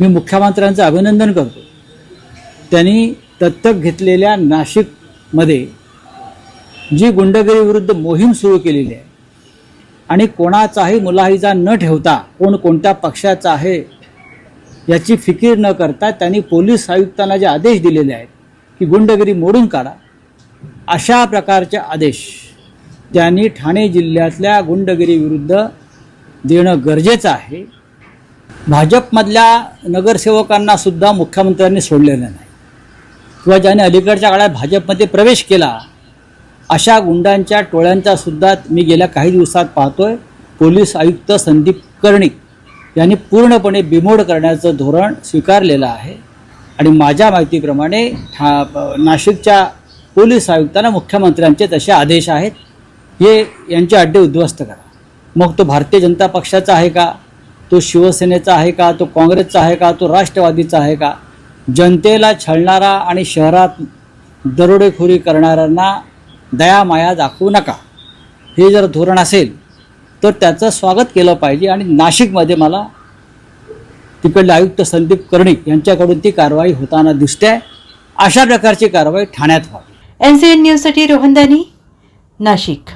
मी मुख्यमंत्र्यांचं अभिनंदन करतो. त्यांनी दत्तक घेतलेल्या नाशिकमध्ये जी गुंडगिरीविरुद्ध मोहीम सुरू केलेली आहे आणि कोणाचाही मुलाहिजा न ठेवता कोण कोणत्या पक्षाचा आहे याची फिकीर न करता त्यांनी पोलीस आयुक्तांना जे आदेश दिलेले आहेत की गुंडगिरी मोडून काढा अशा प्रकारचे आदेश त्यांनी ठाणे जिल्ह्यातल्या गुंडगिरीविरुद्ध देणं गरजेचं आहे. भाजपमधल्या नगरसेवकांना सुद्धा मुख्यमंत्र्यांनी सोडलेलं नाही. किंवा ज्याने अलीकडच्या काळात भाजपमध्ये प्रवेश केला अशा गुंडांच्या टोळ्यांचा सुद्धा मी गेल्या काही दिवसात पाहतोय. पोलीस आयुक्त संदीप कर्णिक यांनी पूर्णपणे बिमोड करण्याचं धोरण स्वीकारलेलं आहे. आणि माझ्या माहितीप्रमाणे ठा नाशिकच्या पोलीस आयुक्तांना मुख्यमंत्र्यांचे तसे आदेश आहेत. हे यांचे अड्डे उद्ध्वस्त करा. मग तो भारतीय जनता पक्षाचा आहे का? तो शिवसेनेचा आहे का तो काँग्रेसचा आहे का तो राष्ट्रवादीचा आहे का? जनतेला छळणारा आणि शहरात दरोडेखोरी करणाऱ्यांना दयामाया दाखवू नका. हे जर धोरण असेल तर त्याचं स्वागत केलं पाहिजे आणि नाशिकमध्ये मला तिकडले आयुक्त संदीप कर्णिक यांच्याकडून ती कारवाई होताना दिसते. आहे अशा प्रकारची कारवाई ठाण्यात व्हावी. एन सी एन न्यूजसाठी रोहन दानी नाशिक.